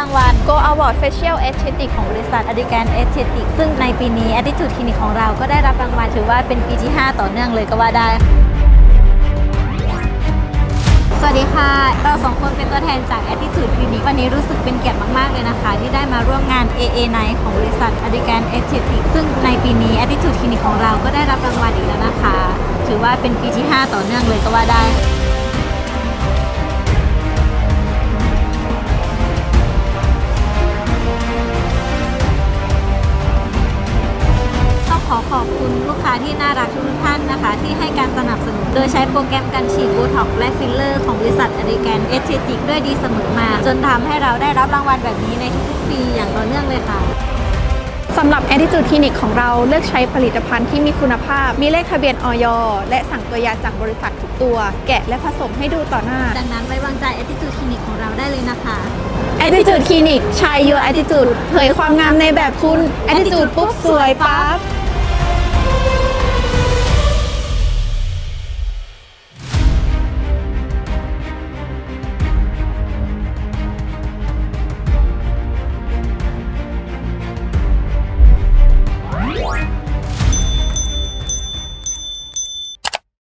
รางวัล Go Award Facial Aesthetic ของบริษัท a d i g a n Aesthetic ซึ่งในปีนี้ Attitude Clinic ของเราก็ได้รับรางวัลถือว่าเป็นปีที่ 5 ต่อเนื่องเลยก็ว่าได้ สวัสดีค่ะ เราสองคนเป็นตัวแทนจาก Attitude Clinic วันนี้รู้สึกเป็นเกียรติมาก ๆ เลยนะคะ ที่ได้มาร่วมงาน AA Night ของบริษัท a d i g a n Aesthetic ซึ่งในปีนี้ Attitude Clinic ของเราก็ได้รับรางวัลอีกแล้วนะคะ ถือว่าเป็นปีที่ 5 ต่อเนื่องเลยก็ว่าได้ ขอขอบคุณลูกค้าที่น่ารักทุกๆท่านนะคะ ที่ให้การสนับสนุน โดยใช้โปรแกรมการฉีดโบท็อกซ์และฟิลเลอร์ของบริษัทอเมริกันเอสเทติกด้วยดีเสมอมา จนทำให้เราได้รับรางวัลแบบนี้ในทุกๆปีอย่างต่อเนื่องเลยค่ะสำหรับ Attitude Clinic ของเราเลือกใช้ผลิตภัณฑ์ที่มีคุณภาพ มีเลขทะเบียนออยและสั่งตัวยาจากบริษัททุกตัว แกะและผสมให้ดูต่อหน้า ดังนั้นไว้วางใจ Attitude Clinic ของเราได้เลยนะคะ Attitude Clinic ใช้ Your Attitude เผยความงามในแบบคุณ Attitude ปุ๊บสวยปั๊บ